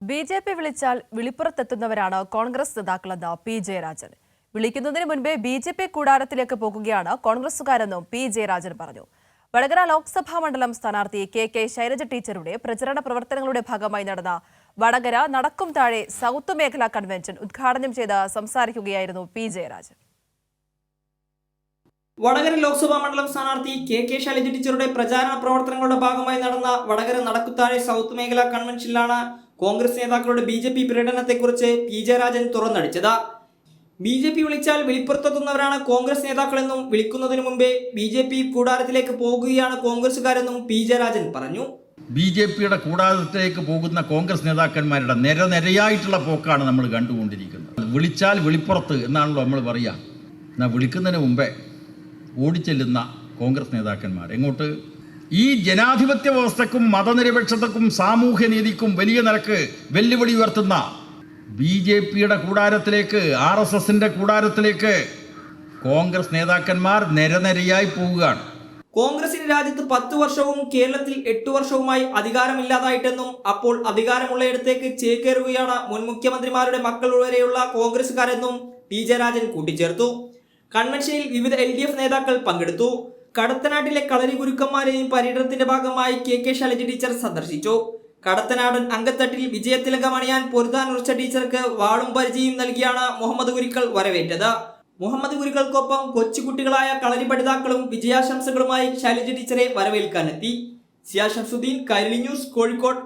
B J P വിളിച്ചാൽ വിളിപ്പുറത്തെത്തുന്നവരാണ് കോൺഗ്രസ് നേതാക്കളെന്ന് പി ജയരാജൻ. വിളിക്കുന്നതിന് മുൻപേ ബി ജെ പി കൂടാരത്തിലേക്ക് പോകുകയാണ് കോൺഗ്രസുകാരെന്നും പി ജയരാജൻ പറഞ്ഞു. വടകര ലോക്സഭാ മണ്ഡലം സ്ഥാനാർത്ഥി കെ കെ ശൈലജ ടീച്ചറുടെ പ്രചരണ പ്രവർത്തനങ്ങളുടെ ഭാഗമായി നടന്ന വടകര നടക്കും താഴെ സൗത്ത് മേഖലാ കൺവെൻഷൻ ഉദ്ഘാടനം ചെയ്ത് സംസാരിക്കുകയായിരുന്നു പി ജയരാജൻ. വടകര ലോക്സഭാ മണ്ഡലം സ്ഥാനാർത്ഥി കെ കെ ശൈലജ ടീച്ചറുടെ പ്രചാരണ പ്രവർത്തനങ്ങളുടെ ഭാഗമായി നടന്ന വടകര നടക്കുത്താഴെ സൗത്ത് മേഖലാ കൺവെൻഷനിലാണ് കോൺഗ്രസ് നേതാക്കളുടെ ബി ജെ പി പ്രകടനത്തെക്കുറിച്ച് പി ജെ രാജൻ തുറന്നടിച്ചത്. ബി ജെ പി വിളിച്ചാൽ വിളിപ്പുറത്തെത്തുന്നവരാണ് കോൺഗ്രസ് നേതാക്കളെന്നും വിളിക്കുന്നതിന് മുമ്പേ ബി ജെ പി കൂടാരത്തിലേക്ക് പോകുകയാണ് കോൺഗ്രസുകാരെന്നും പി ജെ രാജൻ പറഞ്ഞു. ബി ജെ പിയുടെ കൂടാരത്തിലേക്ക് പോകുന്ന കോൺഗ്രസ് നേതാക്കന്മാരുടെ നിരനിരയായിട്ടുള്ള പോക്കാണ് നമ്മൾ കണ്ടുകൊണ്ടിരിക്കുന്നത്. വിളിച്ചാൽ വിളിപ്പുറത്ത് എന്നാണല്ലോ നമ്മൾ പറയുക എന്നാൽ വിളിക്കുന്നതിന് മുമ്പേ ഓടിച്ചെല്ലുന്ന കോൺഗ്രസ് നേതാക്കന്മാർ. എങ്ങോട്ട്? ഈ ജനാധിപത്യ വ്യവസ്ഥക്കും മതനിരപേക്ഷതക്കും സാമൂഹ്യ നീതിക്കും വലിയ നിരക്ക് വെല്ലുവിളി ഉയർത്തുന്ന ബി ജെ പിയുടെ കൂടാരത്തിലേക്ക് ആർ എസ് എസിന്റെ കൂടാരത്തിലേക്ക് കോൺഗ്രസ് നേതാക്കന്മാർ നിരനിരയായി പോവുകയാണ്. കോൺഗ്രസിന് രാജ്യത്ത് പത്ത് വർഷവും കേരളത്തിൽ എട്ട് വർഷവുമായി അധികാരമില്ലാതായിട്ടെന്നും അപ്പോൾ അധികാരമുള്ളയിടത്തേക്ക് ചേക്കേറുകയാണ് മുൻ മുഖ്യമന്ത്രിമാരുടെ മക്കൾ വരെയുള്ള കോൺഗ്രസുകാരെന്നും പി ജയരാജൻ കൂട്ടിച്ചേർത്തു. കൺവെൻഷനിൽ വിവിധ എൽ നേതാക്കൾ പങ്കെടുത്തു. കടത്തനാട്ടിലെ കളരി ഗുരുക്കന്മാരെയും പര്യടനത്തിന്റെ ഭാഗമായി കെ കെ ശൈലജ ടീച്ചർ സന്ദർശിച്ചു. കടത്തനാടൻ അങ്കത്തട്ടിൽ വിജയത്തിലകമണിയാൻ പൊരുതാൻ പൊരുതാനുറച്ച ടീച്ചർക്ക് വാളും പരിചയം നൽകിയാണ് മുഹമ്മദ് ഗുരുക്കൾ വരവേറ്റത്. മുഹമ്മദ് ഗുരുക്കൾക്കൊപ്പം കൊച്ചുകുട്ടികളായ കളരി പഠിതാക്കളും വിജയാശംസകളുമായി ശൈലജ ടീച്ചറെ വരവേൽക്കാനെത്തി. സിയാ ഷംസുദ്ദീൻ കൈരളി ന്യൂസ് കോഴിക്കോട്.